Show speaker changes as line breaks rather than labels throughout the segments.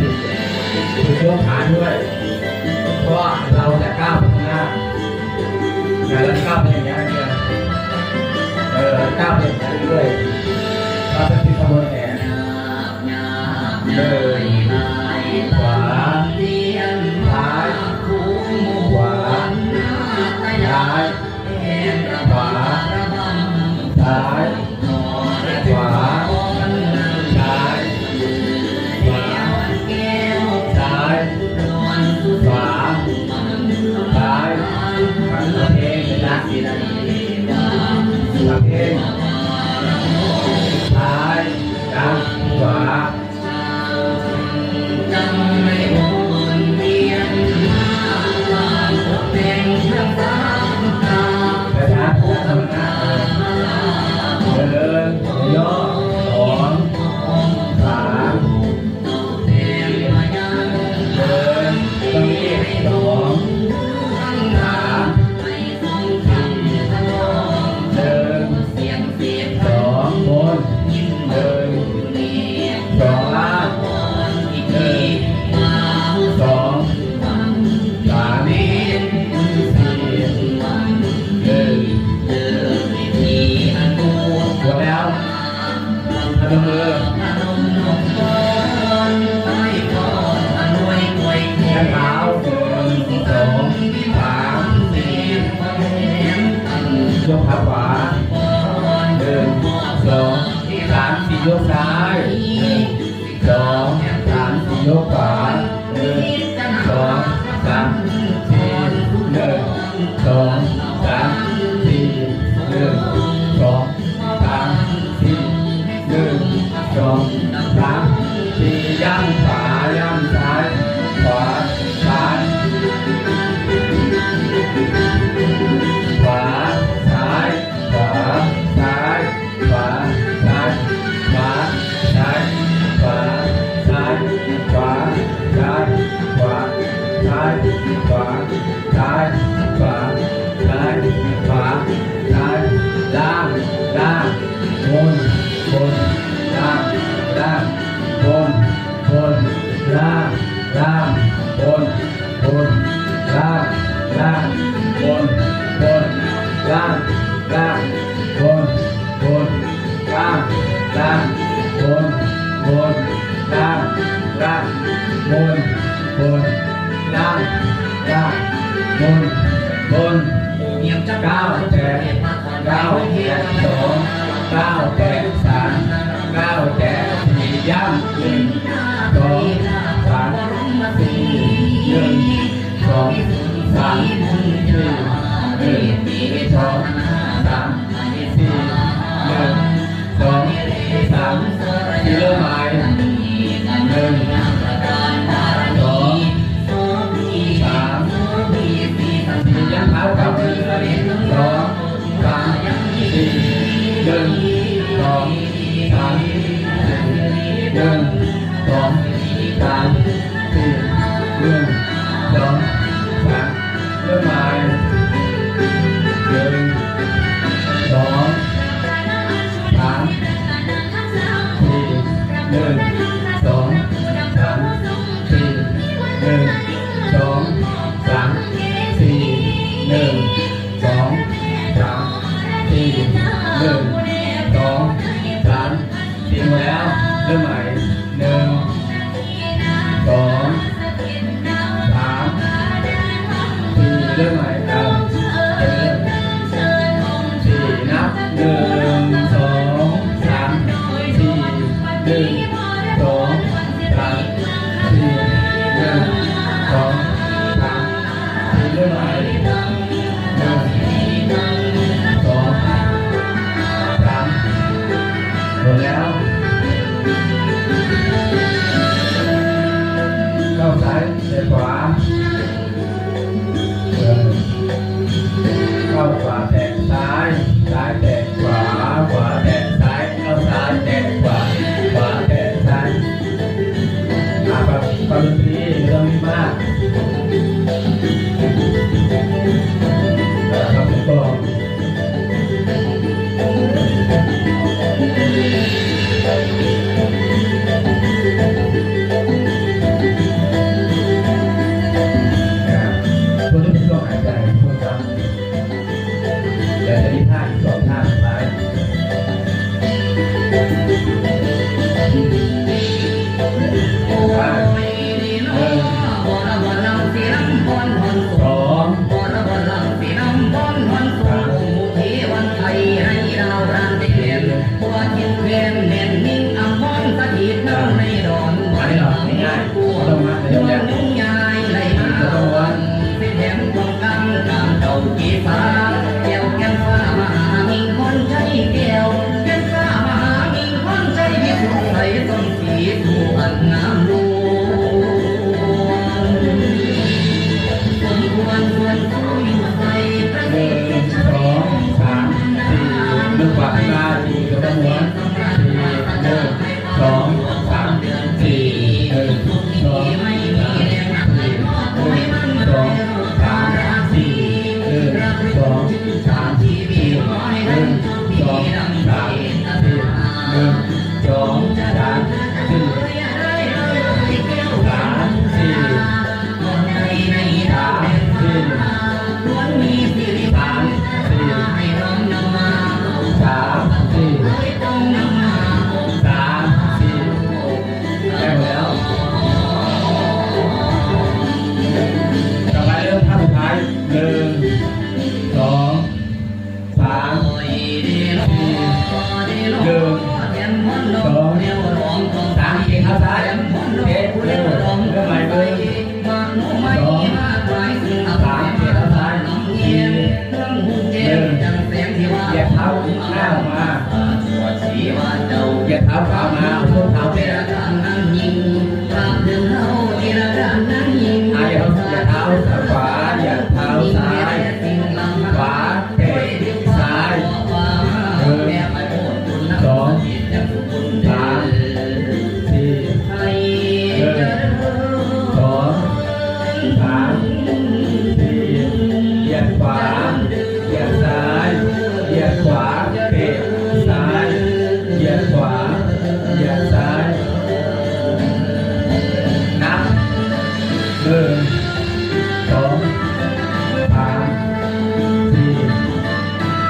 คือโยกขาด้วย เพราะเราจะก้าวข้างหน้าแต่เราก้าวไปอย่างนี้เนี่ยเออก้าวไปอย่างนี้ด้วยเราจะพิจารณาแขนเออ เลี้ยวซ้าย môn môn nghiệp cao trẻ cao thiên tổ cao trẻ sản cao trẻ thì giam tình tổ sản tình nhân tổ sản tình nhân tình tổ sản tình nhân tổ sản Amen. Amen. Sẽ có.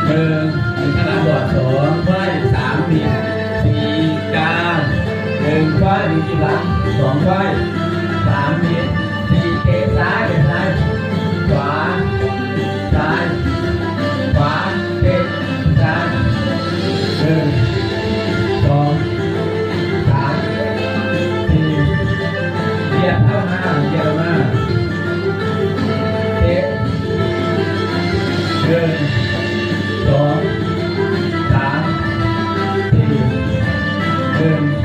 หนึ่งถึงขนาดบอดสองไห
วสามสี่สี่กา
หนึ่งไหวหนึ่ง
กีบหสองไหว
สาม
เมต
รสี่
เก
ซ้าย
เกซ้าย
ขวาซ้ายขวาเกซ้าย Amen.